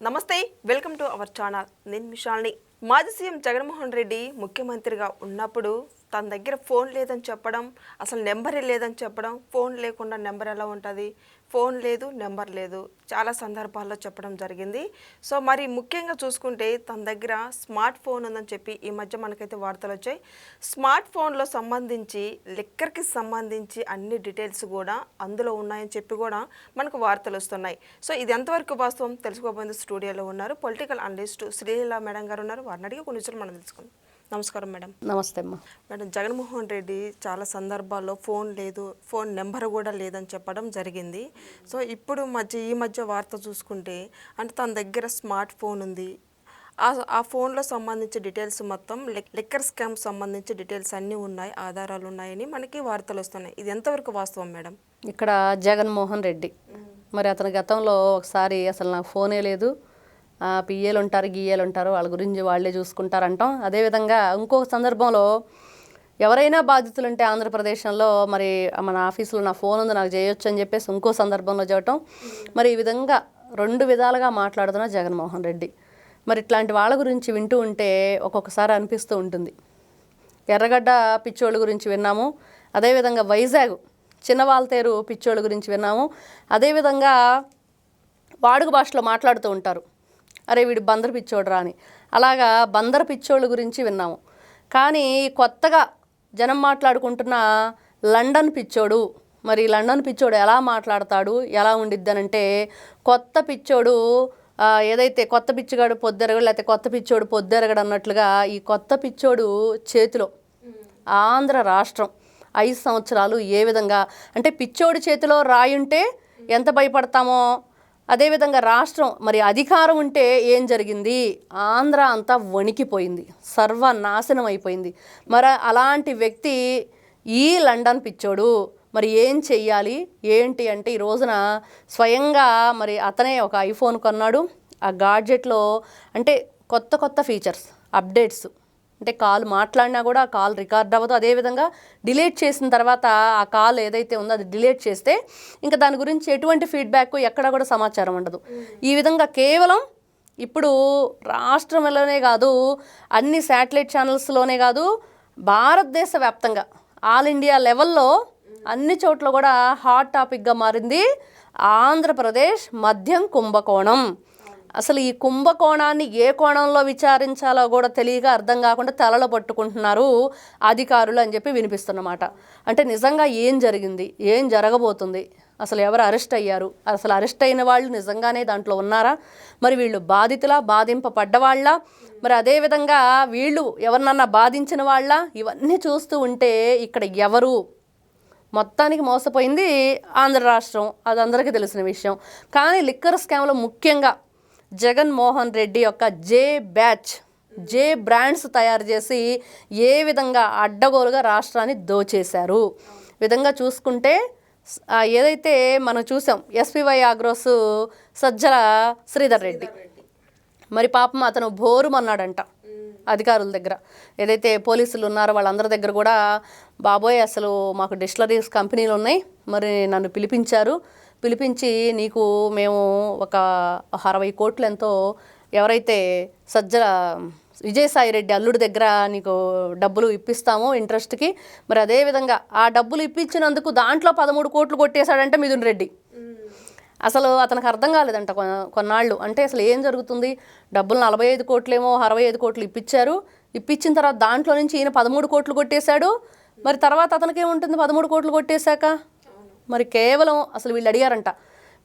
నమస్తే welcome to our channel. నేను మిషాల్ని మాజీ సీఎం జగన్మోహన్ రెడ్డి ముఖ్యమంత్రిగా ఉన్నప్పుడు తన దగ్గర ఫోన్ లేదని చెప్పడం అసలు నెంబరే లేదని చెప్పడం ఫోన్ లేకుండా నెంబర్ ఎలా ఉంటుంది? ఫోన్ లేదు నెంబర్ లేదు. చాలా సందర్భాల్లో చెప్పడం జరిగింది. సో మరి ముఖ్యంగా చూసుకుంటే తన దగ్గర స్మార్ట్ ఫోన్ ఉందని చెప్పి ఈ మధ్య మనకైతే వార్తలు వచ్చాయి. స్మార్ట్ ఫోన్లో సంబంధించి లిక్కర్కి సంబంధించి అన్ని డీటెయిల్స్ కూడా అందులో ఉన్నాయని చెప్పి కూడా మనకు వార్తలు వస్తున్నాయి. సో ఇది ఎంతవరకు వాస్తవం? తెలుసుకోబోయింది స్టూడియోలో ఉన్నారు. పొలిటికల్ అనలిస్ట్ శ్రీలీల మేడం గారు ఉన్నారు. వారిని అడిగి కొన్ని విషయాలు మనం తెలుసుకుందాం. నమస్కారం మేడం. నమస్తే అమ్మా. మేడం జగన్మోహన్ రెడ్డి చాలా సందర్భాల్లో ఫోన్ లేదు ఫోన్ నెంబర్ కూడా లేదని చెప్పడం జరిగింది. సో ఇప్పుడు మధ్య ఈ మధ్య వార్త చూసుకుంటే అంటే తన దగ్గర స్మార్ట్ ఫోన్ ఉంది. ఆ ఆ ఫోన్లో సంబంధించి డీటెయిల్స్ మొత్తం లిక్- లిక్కర్ స్కామ్ సంబంధించి డీటెయిల్స్ అన్నీ ఉన్నాయి ఆధారాలు ఉన్నాయని మనకి వార్తలు వస్తున్నాయి. ఇది ఎంతవరకు వాస్తవం మేడం? ఇక్కడ జగన్మోహన్ రెడ్డి. మరి అతని గతంలో ఒకసారి అసలు నాకు ఫోనే లేదు పిఏలు ఉంటారు గియ్యేలు ఉంటారు వాళ్ళ గురించి వాళ్ళే చూసుకుంటారంటాం. అదేవిధంగా ఇంకొక సందర్భంలో ఎవరైనా బాధితులు ఉంటే ఆంధ్రప్రదేశ్లో మరి మన ఆఫీసులో నా ఫోన్ ఉంది నాకు చేయొచ్చు అని చెప్పేసి ఇంకో సందర్భంలో చూడటం మరి ఈ విధంగా రెండు విధాలుగా మాట్లాడుతున్న జగన్మోహన్ రెడ్డి. మరి ఇట్లాంటి వాళ్ళ గురించి వింటూ ఉంటే ఒక్కొక్కసారి అనిపిస్తూ ఉంటుంది. ఎర్రగడ్డ పిచ్చోళ్ళ గురించి విన్నాము. అదేవిధంగా వైజాగ్ చిన్నవాళ్ళతేరు పిచ్చోళ్ళ గురించి విన్నాము. అదేవిధంగా వాడుక భాషలో మాట్లాడుతూ ఉంటారు. అరే వీడు బందరు పిచ్చోడు రా అని. అలాగా బందరు పిచ్చోళ్ళ గురించి విన్నాము. కానీ కొత్తగా జనం మాట్లాడుకుంటున్న లండన్ పిచ్చోడు మరి లండన్ పిచ్చోడు ఎలా మాట్లాడతాడు ఎలా ఉండిద్దనంటే కొత్త పిచ్చోడు ఏదైతే కొత్త పిచ్చిగాడు పొద్దెరగడు లేకపోతే కొత్త పిచ్చోడు పొద్దెరగడు అన్నట్లుగా ఈ కొత్త పిచ్చోడు చేతిలో ఆంధ్ర రాష్ట్రం ఐదు సంవత్సరాలు ఏ విధంగా అంటే పిచ్చోడి చేతిలో రాయుంటే ఎంత భయపడతామో అదేవిధంగా రాష్ట్రం మరి అధికారం ఉంటే ఏం జరిగింది? ఆంధ్ర అంతా వణికిపోయింది. సర్వనాశనం అయిపోయింది. మరి అలాంటి వ్యక్తి ఈ లండన్ పిచ్చోడు. మరి ఏం చెయ్యాలి? ఏంటి అంటే ఈ రోజున స్వయంగా మరి అతనే ఒక ఐఫోన్ కొన్నాడు. ఆ గాడ్జెట్లో అంటే కొత్త కొత్త ఫీచర్స్ అప్డేట్స్. అంటే కాల్ మాట్లాడినా కూడా ఆ కాల్ రికార్డ్ అవ్వదు. అదేవిధంగా డిలీట్ చేసిన తర్వాత ఆ కాల్ ఏదైతే ఉందో అది డిలీట్ చేస్తే ఇంకా దాని గురించి ఎటువంటి ఫీడ్బ్యాక్ ఎక్కడ కూడా సమాచారం ఉండదు. ఈ విధంగా కేవలం ఇప్పుడు రాష్ట్రంలోనే కాదు అన్ని శాటిలైట్ ఛానల్స్లోనే కాదు భారతదేశ వ్యాప్తంగా ఆల్ ఇండియా లెవెల్లో అన్ని చోట్ల కూడా హాట్ టాపిక్గా మారింది ఆంధ్రప్రదేశ్ మద్యం కుంభకోణం. అసలు ఈ కుంభకోణాన్ని ఏ కోణంలో విచారించాలో కూడా తెలియక అర్థం కాకుండా తలలో పట్టుకుంటున్నారు అధికారులు అని చెప్పి వినిపిస్తున్నమాట అంటే నిజంగా ఏం జరిగింది? ఏం జరగబోతుంది? అసలు ఎవరు అరెస్ట్ అయ్యారు? అసలు అరెస్ట్ అయిన వాళ్ళు నిజంగానే దాంట్లో ఉన్నారా? మరి వీళ్ళు బాధితులా బాధింపబడ్డవాళ్ళ? మరి అదేవిధంగా వీళ్ళు ఎవరినన్నా బాధించిన వాళ్ళ? ఇవన్నీ చూస్తూ ఉంటే ఇక్కడ ఎవరు? మొత్తానికి మోసపోయింది ఆంధ్ర రాష్ట్రం. అది అందరికీ తెలిసిన విషయం. కానీ లిక్కర్ స్కామ్లో ముఖ్యంగా జగన్మోహన్ రెడ్డి యొక్క జే బ్యాచ్ జే బ్రాండ్స్ తయారు చేసి ఏ విధంగా అడ్డగోలుగా రాష్ట్రాన్ని దోచేశారు. విధంగా చూసుకుంటే ఏదైతే మనం చూసాం ఎస్పీవై ఆగ్రోస్ సజ్జల శ్రీధర్ రెడ్డి. మరి పాపం అతను బోరుమన్నాడంట అధికారుల దగ్గర. ఏదైతే పోలీసులు ఉన్నారో వాళ్ళందరి దగ్గర కూడా బాబోయ్ అసలు మాకు డిస్టిలరీస్ కంపెనీలు ఉన్నాయి మరి నన్ను పిలిపించారు పిలిపించి నీకు మేము ఒక అరవై కోట్లు ఎంతో ఎవరైతే సజ్జల విజయసాయి రెడ్డి అల్లుడి దగ్గర నీకు డబ్బులు ఇప్పిస్తాము ఇంట్రెస్ట్కి మరి అదేవిధంగా ఆ డబ్బులు ఇప్పించినందుకు దాంట్లో పదమూడు కోట్లు కొట్టేశాడంటే మిథున్ రెడ్డి. అసలు అతనికి అర్థం కాలేదంట కొ- కొన్నాళ్ళు. అంటే అసలు ఏం జరుగుతుంది? డబ్బులు నలభై ఐదు కోట్లేమో అరవై ఐదు కోట్లు ఇప్పించారు. ఇప్పించిన తర్వాత దాంట్లో నుంచి ఈయన పదమూడు కోట్లు కొట్టేశాడు. మరి తర్వాత అతనికి ఏముంటుంది పదమూడు కోట్లు కొట్టేశాక? మరి కేవలం అసలు వీళ్ళు అడిగారంట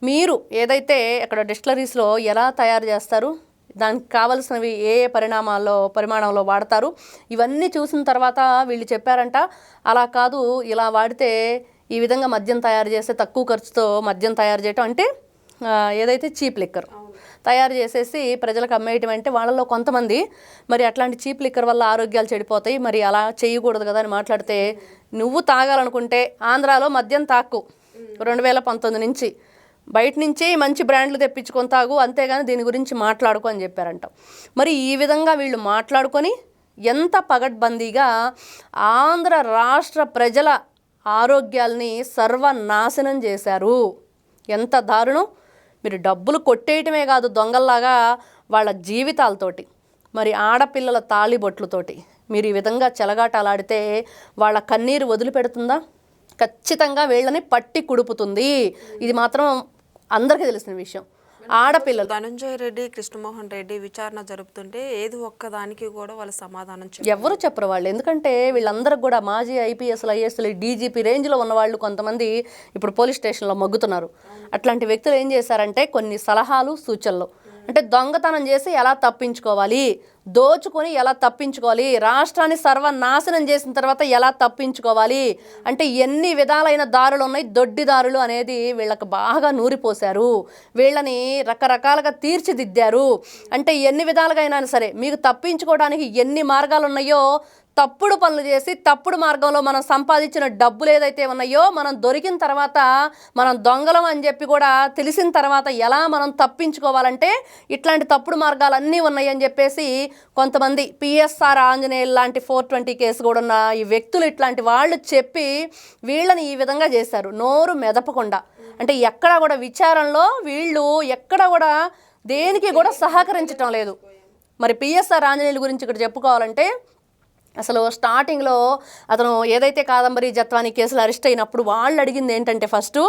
మీరు ఏదైతే అక్కడ డిస్టిలరీస్లో ఎలా తయారు చేస్తారు దానికి కావలసినవి ఏ ఏ పరిణామాల్లో పరిమాణంలో వాడతారు ఇవన్నీ చూసిన తర్వాత వీళ్ళు చెప్పారంట అలా కాదు ఇలా వాడితే ఈ విధంగా మద్యం తయారు చేస్తే తక్కువ ఖర్చుతో మద్యం తయారు చేయటం అంటే ఏదైతే చీప్ లిక్కర్. తయారు చేసేసి ప్రజలకు అమ్మేయటం అంటే వాళ్ళలో కొంతమంది మరి అట్లాంటి చీప్ లిక్కర్ వల్ల ఆరోగ్యాలు చెడిపోతాయి. మరి అలా చేయకూడదు కదా అని మాట్లాడితే నువ్వు తాగాలనుకుంటే ఆంధ్రాలో మద్యం తాక్కు. రెండు వేల పంతొమ్మిది నుంచి బయట నుంచి మంచి బ్రాండ్లు తెప్పించుకొని తాగు అంతేగాని దీని గురించి మాట్లాడుకో అని చెప్పారంట. మరి ఈ విధంగా వీళ్ళు మాట్లాడుకొని ఎంత పగడ్బందీగా ఆంధ్ర రాష్ట్ర ప్రజల ఆరోగ్యాల్ని సర్వనాశనం చేశారు. ఎంత దారుణం. మీరు డబ్బులు కొట్టేయటమే కాదు దొంగల్లాగా వాళ్ళ జీవితాలతోటి మరి ఆడపిల్లల తాళిబొట్లతోటి మీరు ఈ విధంగా చెలగాటలాడితే వాళ్ళ కన్నీరు వదిలిపెడుతుందా? ఖచ్చితంగా వీళ్ళని పట్టి కుడుపుతుంది. ఇది మాత్రం అందరికీ తెలిసిన విషయం. ఆడపిల్లలు. ధనంజయ రెడ్డి కృష్ణమోహన్ రెడ్డి విచారణ జరుపుతుంటే ఏది ఒక్కదానికి కూడా వాళ్ళు సమాధానం ఎవరు చెప్పరు వాళ్ళు. ఎందుకంటే వీళ్ళందరికి కూడా మాజీ ఐపీఎస్లు ఐఏఎస్లు డీజీపీ రేంజ్లో ఉన్న వాళ్ళు కొంతమంది ఇప్పుడు పోలీస్ స్టేషన్లో మగ్గుతున్నారు. అట్లాంటి వ్యక్తులు ఏం చేశారంటే కొన్ని సలహాలు సూచనలు. అంటే దొంగతనం చేసి ఎలా తప్పించుకోవాలి? దోచుకొని ఎలా తప్పించుకోవాలి? రాష్ట్రాన్ని సర్వనాశనం చేసిన తర్వాత ఎలా తప్పించుకోవాలి? అంటే ఎన్ని విధాలైన దారులు ఉన్నాయి? దొడ్డి దారులు అనేది వీళ్ళకి బాగా నూరిపోశారు. వీళ్ళని రకరకాలుగా తీర్చిదిద్దారు. అంటే ఎన్ని విధాలుగా అయినా సరే మీకు తప్పించుకోవడానికి ఎన్ని మార్గాలు ఉన్నాయో తప్పుడు పనులు చేసి తప్పుడు మార్గంలో మనం సంపాదించిన డబ్బులు ఏదైతే ఉన్నాయో మనం దొరికిన తర్వాత మనం దొంగలం అని చెప్పి కూడా తెలిసిన తర్వాత ఎలా మనం తప్పించుకోవాలంటే ఇట్లాంటి తప్పుడు మార్గాలు అన్నీ ఉన్నాయని చెప్పేసి కొంతమంది పిఎస్ఆర్ ఆంజనేయులు లాంటి ఫోర్ ట్వంటీ కేసు కూడా ఉన్న ఈ వ్యక్తులు ఇట్లాంటి వాళ్ళు చెప్పి వీళ్ళని ఈ విధంగా చేశారు. నోరు మెదపకుండా. అంటే ఎక్కడా కూడా విచారణలో వీళ్ళు ఎక్కడ కూడా దేనికి కూడా సహకరించటం లేదు. మరి పిఎస్ఆర్ ఆంజనేయుల గురించి ఇక్కడ చెప్పుకోవాలంటే అసలు స్టార్టింగ్లో అతను ఏదైతే కాదంబరి జత్వాని కేసులు అరెస్ట్ అయినప్పుడు వాళ్ళు అడిగింది ఏంటంటే ఫస్ట్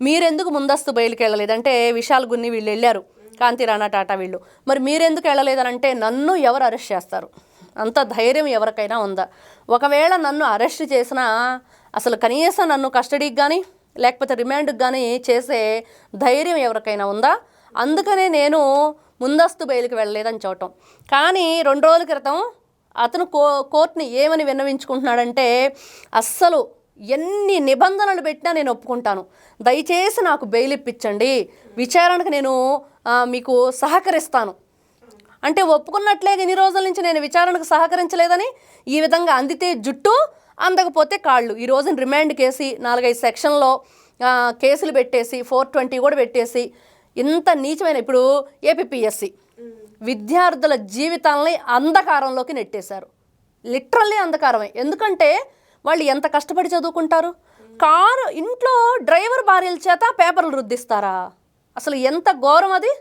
మీరెందుకు ముందస్తు బయలుకి వెళ్ళలేదంటే విశాల్ గున్ని వీళ్ళు వెళ్ళారు కాంతి రాణా టాటా వీళ్ళు. మరి మీరెందుకు వెళ్ళలేదనంటే నన్ను ఎవరు అరెస్ట్ చేస్తారు? అంత ధైర్యం ఎవరికైనా ఉందా? ఒకవేళ నన్ను అరెస్ట్ చేసినా అసలు కనీసం నన్ను కస్టడీకి కానీ లేకపోతే రిమాండ్కి కానీ చేసే ధైర్యం ఎవరికైనా ఉందా? అందుకనే నేను ముందస్తు బయలుకి వెళ్ళలేదని చూడటం కానీ రెండు రోజుల క్రితం అతను కో కోర్టుని ఏమని విన్నవించుకుంటున్నాడంటే అస్సలు ఎన్ని నిబంధనలు పెట్టినా నేను ఒప్పుకుంటాను. దయచేసి నాకు బెయిల్ ఇప్పించండి. విచారణకు నేను మీకు సహకరిస్తాను. అంటే ఒప్పుకున్నట్లే ఇన్ని రోజుల నుంచి నేను విచారణకు సహకరించలేదని ఈ విధంగా అందితే జుట్టు అందకపోతే కాళ్ళు. ఈ రోజున రిమాండ్ కేసి నాలుగైదు సెక్షన్లో కేసులు పెట్టేసి ఫోర్ ట్వంటీ కూడా పెట్టేసి ఇంత నీచమైన ఇప్పుడు ఏపీపీఎస్సీ. విద్యార్థుల జీవితాలని అంధకారంలోకి నెట్టేశారు. లిటరల్లీ అంధకారమే. ఎందుకంటే వాళ్ళు ఎంత కష్టపడి చదువుకుంటారు? కారు ఇంట్లో డ్రైవర్ భార్యల చేత పేపర్లు రుద్దిస్తారా? అసలు ఎంత ఘోరం అది?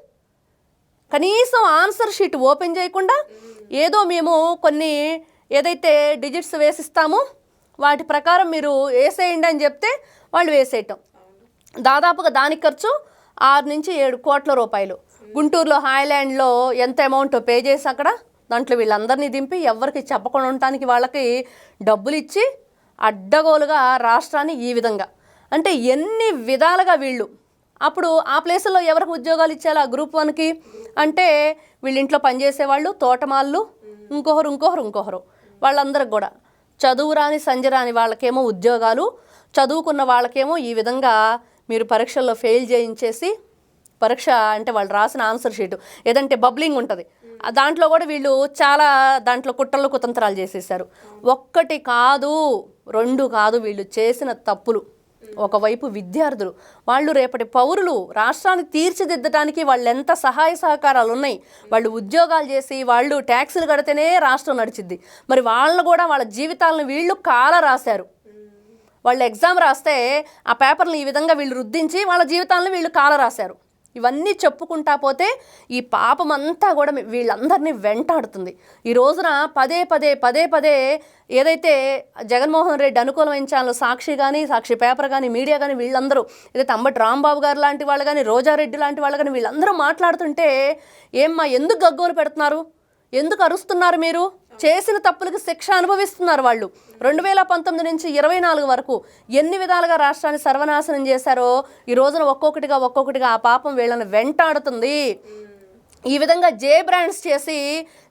కనీసం ఆన్సర్ షీట్ ఓపెన్ చేయకుండా ఏదో మేము కొన్ని ఏదైతే డిజిట్స్ వేసిస్తామో వాటి ప్రకారం మీరు వేసేయండి అని చెప్తే వాళ్ళు వేసేయటం. దాదాపుగా దానికి ఖర్చు ఆరు నుంచి ఏడు కోట్ల రూపాయలు. గుంటూరులో హాయ్లాండ్లో ఎంత అమౌంట్ పే చేసి అక్కడ దాంట్లో వీళ్ళందరినీ దింపి ఎవరికి చెప్పకుండా ఉండటానికి వాళ్ళకి డబ్బులు ఇచ్చి అడ్డగోలుగా రాష్ట్రాన్ని ఈ విధంగా. అంటే ఎన్ని విధాలుగా వీళ్ళు. అప్పుడు ఆ ప్లేసుల్లో ఎవరికి ఉద్యోగాలు ఇచ్చేలా గ్రూప్ వన్కి? అంటే వీళ్ళింట్లో పనిచేసేవాళ్ళు తోటమాళ్ళు ఇంకొకరు ఇంకొకరు ఇంకొకరు. వాళ్ళందరికి కూడా. చదువు రాని సంజరాని వాళ్ళకేమో ఉద్యోగాలు. చదువుకున్న వాళ్ళకేమో ఈ విధంగా మీరు పరీక్షల్లో ఫెయిల్ చేయించేసి పరీక్ష అంటే వాళ్ళు రాసిన ఆన్సర్ షీట్. ఏదంటే బబ్లింగ్ ఉంటుంది. దాంట్లో కూడా వీళ్ళు చాలా దాంట్లో కుట్రలు కుతంత్రాలు చేసేసారు ఒక్కటి కాదు రెండు కాదు వీళ్ళు చేసిన తప్పులు. ఒకవైపు విద్యార్థులు. వాళ్ళు రేపటి పౌరులు రాష్ట్రాన్ని తీర్చిదిద్దడానికి వాళ్ళు ఎంత సహాయ సహకారాలు ఉన్నాయి. వాళ్ళు ఉద్యోగాలు చేసి వాళ్ళు ట్యాక్సులు కడితేనే రాష్ట్రం నడిచిద్ది. మరి వాళ్ళు కూడా వాళ్ళ జీవితాలను వీళ్ళు కాల రాశారు. వాళ్ళు ఎగ్జామ్ రాస్తే ఆ పేపర్లు ఈ విధంగా వీళ్ళు రుద్దించి వాళ్ళ జీవితాలను వీళ్ళు కాల రాశారు. ఇవన్నీ చెప్పుకుంటా పోతే ఈ పాపం అంతా కూడా వీళ్ళందరినీ వెంటాడుతుంది. ఈ రోజున పదే పదే పదే పదే ఏదైతే జగన్మోహన్ రెడ్డి అనుకూలమైన ఛానల్ సాక్షి కానీ సాక్షి పేపర్ కానీ మీడియా కానీ వీళ్ళందరూ ఏదైతే అంబటి రాంబాబు గారు లాంటి వాళ్ళు కానీ రోజారెడ్డి లాంటి వాళ్ళు కానీ వీళ్ళందరూ మాట్లాడుతుంటే ఏమ్మా ఎందుకు గగ్గోలు పెడుతున్నారు? ఎందుకు అరుస్తున్నారు మీరు? చేసిన తప్పులకు శిక్ష అనుభవిస్తున్నారు వాళ్ళు. రెండు వేల పంతొమ్మిది నుంచి ఇరవై నాలుగు వరకు ఎన్ని విధాలుగా రాష్ట్రాన్ని సర్వనాశనం చేశారో ఈ రోజున ఒక్కొక్కటిగా ఒక్కొక్కటిగా ఆ పాపం వీళ్ళని వెంటాడుతుంది. ఈ విధంగా జే బ్రాండ్స్ చేసి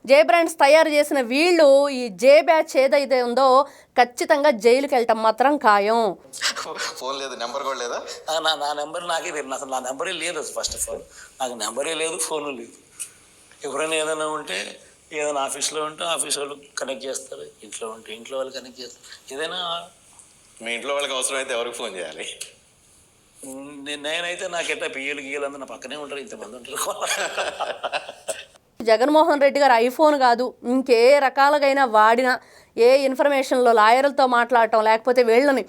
జే బ్రాండ్స్ తయారు చేసిన వీళ్ళు ఈ జే బ్యాచ్ ఏదైతే ఉందో ఖచ్చితంగా జైలుకి వెళ్ళటం మాత్రం ఖాయం. ఫోన్ లేదు నెంబర్ కూడా లేదా? నా నా నెంబర్ నాకే తెలియదు. అసలు నా నెంబరే లేదు ఫస్ట్ ఆఫ్ ఆల్. నాకు నెంబరే లేదు ఫోను లేదు. ఎవరైనా ఏదైనా ఉంటే ఏదైనా ఆఫీస్లో ఉంటే ఆఫీస్ వాళ్ళు కనెక్ట్ చేస్తారు. ఇంట్లో ఉంటే ఇంట్లో వాళ్ళు కనెక్ట్ చేస్తారు. ఏదైనా మీ ఇంట్లో వాళ్ళకి అవసరం అయితే ఎవరికి ఫోన్ చేయాలి? నే- నేనైతే నాకెట్టా పియ్యలు గీయలు అందరూ నా పక్కనే ఉంటారు ఇంతమంది ఉంటారు. జగన్మోహన్ రెడ్డి గారు ఐఫోన్ కాదు ఇంకే రకాలుగైనా వాడిన ఏ ఇన్ఫర్మేషన్లో లాయర్లతో మాట్లాడటం లేకపోతే వీళ్ళని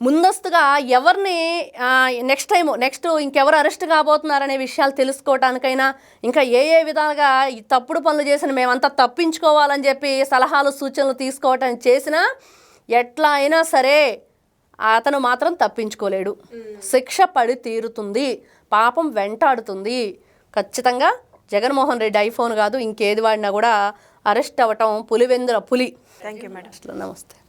ముందస్తుగా ఎవరిని నెక్స్ట్ టైం నెక్స్ట్ ఇంకెవరు అరెస్ట్ కాబోతున్నారనే విషయాలు తెలుసుకోవటానికైనా ఇంకా ఏ ఏ విధాలుగా ఈ తప్పుడు పనులు చేసిన మేమంతా తప్పించుకోవాలని చెప్పి సలహాలు సూచనలు తీసుకోవటం చేసినా ఎట్లా అయినా సరే అతను మాత్రం తప్పించుకోలేడు. శిక్ష పడి తీరుతుంది. పాపం వెంటాడుతుంది. ఖచ్చితంగా జగన్మోహన్ రెడ్డి ఐఫోన్ కాదు ఇంకేది వాడినా కూడా అరెస్ట్ అవ్వటం పులివెందుల పులి. థ్యాంక్ యూ మేడం నమస్తే.